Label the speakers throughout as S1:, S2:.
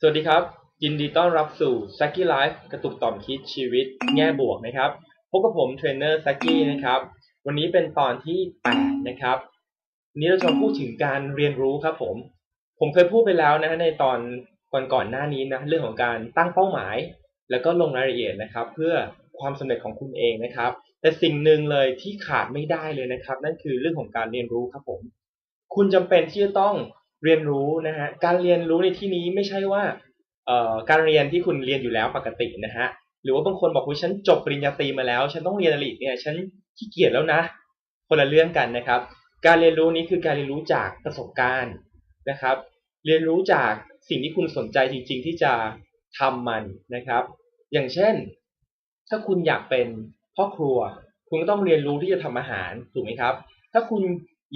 S1: สวัสดีครับ ยินดีต้อนรับสู่ s a c k y Life กระตุกต่อมคิดชีวิตแง่บวกนะครับพบกับผมเทรนเนอร์ s a c k y นะครับ วันนี้เป็นตอนที่8นะครับนี้เราจะพูดถึงการเรียนรู้ครับผม ผมเคยพูดไปแล้วนะในตอนก่อนก่อนๆหน้านี้นะเรื่องของการตั้งเป้าหมาย แล้วก็ลงรายละเอียดนะครับ เพื่อความสำเร็จของคุณเองนะครับ แต่สิ่งหนึ่งเลยที่ขาดไม่ได้เลยนะครับ นั่นคือเรื่องของการเรียนรู้ครับผม คุณจำเป็นที่จะต้อง เรียนรู้นะฮะการเรียนรู้ในที่นี้ไม่ใช่ว่าเอ่อการเรียนที่คุณเรียนอยู่แล้วปกตินะฮะหรือว่าบางคนบอกว่าฉันจบปริญญาตรีมาแล้ว ฉันต้องเรียนอะไรอีกเนี่ยฉันขี้เกียจแล้วนะ คนละเรื่องกันนะครับ การเรียนรู้นี้คือการเรียนรู้จากประสบการณ์นะครับ เรียนรู้จากสิ่งที่คุณสนใจจริง ๆ ที่จะทำมันนะครับ อย่างเช่น ถ้าคุณอยากเป็นพ่อครัว คุณก็ต้องเรียนรู้ที่จะทำอาหารถูกไหมครับ ถ้าคุณ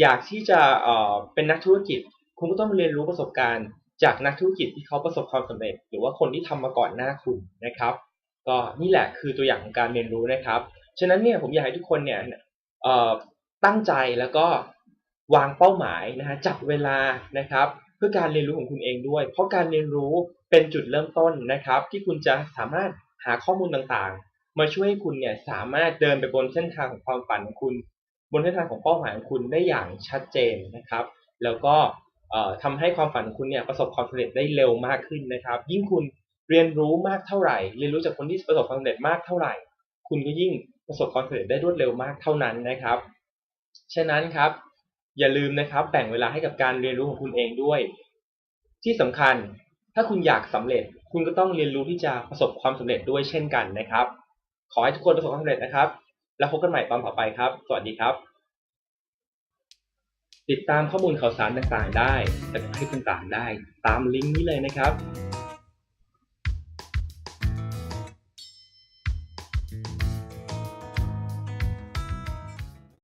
S1: อยากที่จะเอ่อเป็นนักธุรกิจ คุณก็ต้องเรียนรู้ประสบการณ์จากนักธุรกิจที่เขาประสบความสำเร็จ หรือว่าคนที่ทำมาก่อนหน้าคุณนะครับ ก็นี่แหละคือตัวอย่างของการเรียนรู้นะครับ ฉะนั้นเนี่ยผมอยากให้ทุกคนเนี่ยตั้งใจแล้วก็วางเป้าหมายนะฮะจับเวลานะครับ เพื่อการเรียนรู้ของคุณเองด้วย เพราะการเรียนรู้เป็นจุดเริ่มต้นนะครับ ที่คุณจะสามารถหาข้อมูลต่างๆ มาช่วยให้คุณเนี่ยสามารถเดินไปบนเส้นทางของความฝันของคุณ บนเส้นทางของเป้าหมายของคุณได้อย่างชัดเจนนะครับ แล้วก็ ทำให้ความฝันของคุณเนี่ยประสบความสำเร็จได้เร็วมากขึ้นนะครับ ยิ่งคุณเรียนรู้มากเท่าไหร่ เรียนรู้จากคนที่ประสบความสำเร็จมากเท่าไหร่ คุณก็ยิ่งประสบความสำเร็จได้รวดเร็วมากเท่านั้นนะครับ ฉะนั้นครับ อย่าลืมนะครับแบ่งเวลาให้กับการเรียนรู้ของคุณเองด้วย ที่สำคัญถ้าคุณอยากสำเร็จ คุณก็ต้องเรียนรู้ที่จะประสบความสำเร็จด้วยเช่นกันนะครับ ขอให้ทุกคนประสบความสำเร็จนะครับ แล้วพบกันใหม่ตอนต่อไปครับ สวัสดีครับ ติดตามข้อมูลข่าวสารต่างๆ ได้จากคลิปต่างๆ ได้ตามลิงก์นี้เลยนะครับ